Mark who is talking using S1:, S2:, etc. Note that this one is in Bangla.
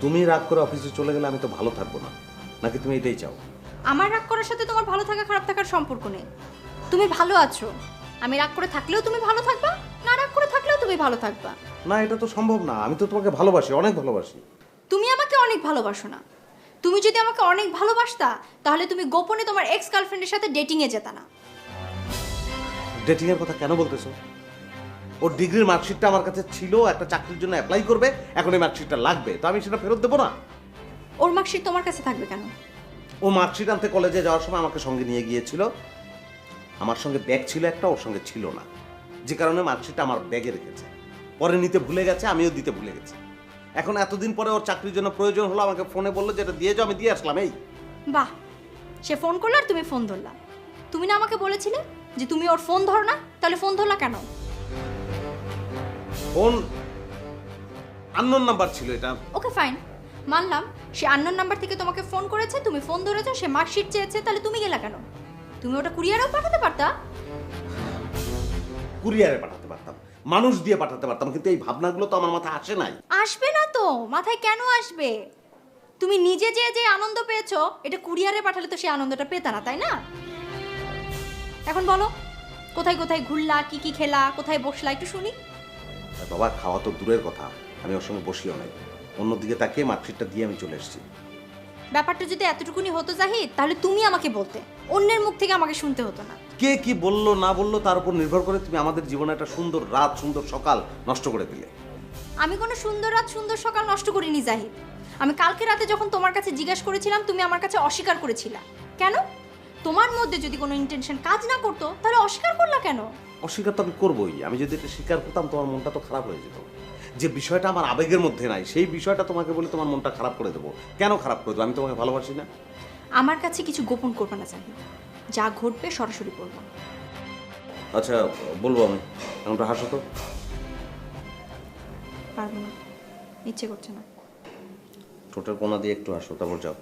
S1: তুমি রাগ করে অফিসে চলে গেলে আমি তো ভালো থাকব না। নাকি তুমি এটাই চাও?
S2: আমার রাগ করার সাথে তোমার ভালো থাকা খারাপ থাকার সম্পর্ক নেই। তুমি ভালো আছো। আমি রাগ করে থাকলেও তুমি ভালো থাকবা না রাগ করে থাকলেও তুমি ভালো থাকবা।
S1: না এটা তো সম্ভব না। আমি তো তোমাকে ভালোবাসি অনেক ভালোবাসি।
S2: তুমি আমাকে অনেক ভালোবাসো না। তুমি যদি আমাকে অনেক ভালোবাসতা তাহলে তুমি গোপনে তোমার এক্স গার্লফ্রেন্ডের সাথে ডেটিংয়ে যেতা না।
S1: ডেটিং এর কথা কেন বলতেছো? ওর ডিগ্রির মার্কশিটটা আমার কাছে ছিল একটা চাকরির জন্য অ্যাপ্লাই করবে এখন এই মার্কশিটটা লাগবে। তো আমি সেটা ফেরত দেবো না?
S2: ওর মার্কশিট তোমার কাছে থাকবে কেন?
S1: ও মার্কশিট আনতে কলেজে যাওয়ার সময় আমাকে সঙ্গে নিয়ে গিয়েছিল। আমার সঙ্গে ব্যাগ ছিল একটা ওর সঙ্গে ছিল না। যে কারণে মার্কশিটটা আমার ব্যাগে রেখেছে। পরে নিতে ভুলে গেছে আমিও দিতে ভুলে গেছি। এখন এতদিন পরে ওর চাকরির জন্য প্রয়োজন হলো আমাকে ফোনে বলল যেটা দিয়ে যাও আমি দিয়ে আসলাম এই।
S2: বাহ! সে ফোন করল আর তুমি ফোন ধরলা। তুমি না আমাকে বলেছিলে যে তুমি ওর ফোন ধরো না? তাহলে ফোন ধরলা কেন?
S1: ফোন আননোন নাম্বার ছিল এটা।
S2: ওকে ফাইন মানলাম। সে আন্নোর নাম্বার থেকে তোমাকে ফোন করেছে তুমি ফোন ধরেছো সে মার্কশিট চেয়েছে তাহলে তুমি গেলা কেন? তুমি ওটা কুরিয়ারেও পাঠাতে পারতা?
S1: কুরিয়ারে পাঠাতে পারতাম। মানুষ দিয়ে পাঠাতে পারতাম কিন্তু এই ভাবনাগুলো তো আমার মাথায় আসে নাই।
S2: আসবে না তো। মাথায় কেন আসবে? তুমি নিজে যে যে আনন্দ পেয়েছ এটা কুরিয়ারে পাঠালে তো সেই আনন্দটা পেতা না তাই না? এখন বলো কোথায় কোথায় ঘুরলা কি কি খেলা কোথায় বসলা একটু শুনি।
S1: বাবা খাওয়া তো দূরের কথা। আমি ওর সঙ্গে বসিও নাই। অন্যদিকে তাকে মার্কশিটটা দিয়ে আমি চলে এসেছি।
S2: ব্যাপারটা যদি এতটুকুনি হতো জাহিদ তাহলে তুমি আমাকে বলতে। অন্যের মুখ থেকে আমাকে শুনতে হতো না।
S1: কে কি বলল না বলল তার উপর নির্ভর করে তুমি আমাদের জীবনে একটা সুন্দর রাত সুন্দর সকাল নষ্ট করে দিলে।
S2: আমি কোনো সুন্দর রাত সুন্দর সকাল নষ্ট করিনি জাহিদ। আমি কালকে রাতে যখন তোমার কাছে জিজ্ঞাসা করেছিলাম তুমি আমার কাছে অস্বীকার করেছিলা। কেন? তোমার মধ্যে যদি কোনো ইন্টেনশন কাজ না করতো তাহলে অস্বীকার করলা কেন?
S1: অস্বীকার তো আমি করবোই। আমি যদি এটা স্বীকার করতাম তোমার মনটা তো খারাপ হয়ে যেত। যে বিষয়টা আমার আবেগের মধ্যে নাই সেই বিষয়টা তোমাকে বলে তোমার মনটা খারাপ করে দেবো। কেন খারাপ করে দেবো? আমি তোমাকে ভালোবাসি না।
S2: আমার কাছে কিছু গোপন করবে না জাহিদ। যা ঘটবে সরাসরি বলব।
S1: আচ্ছা বলব আমি। এমনটা হাসো তো।
S2: পারব না। ইচ্ছে করছে না।
S1: ঠোঁটের কোনা দিয়ে একটু হাসো তারপর যাও।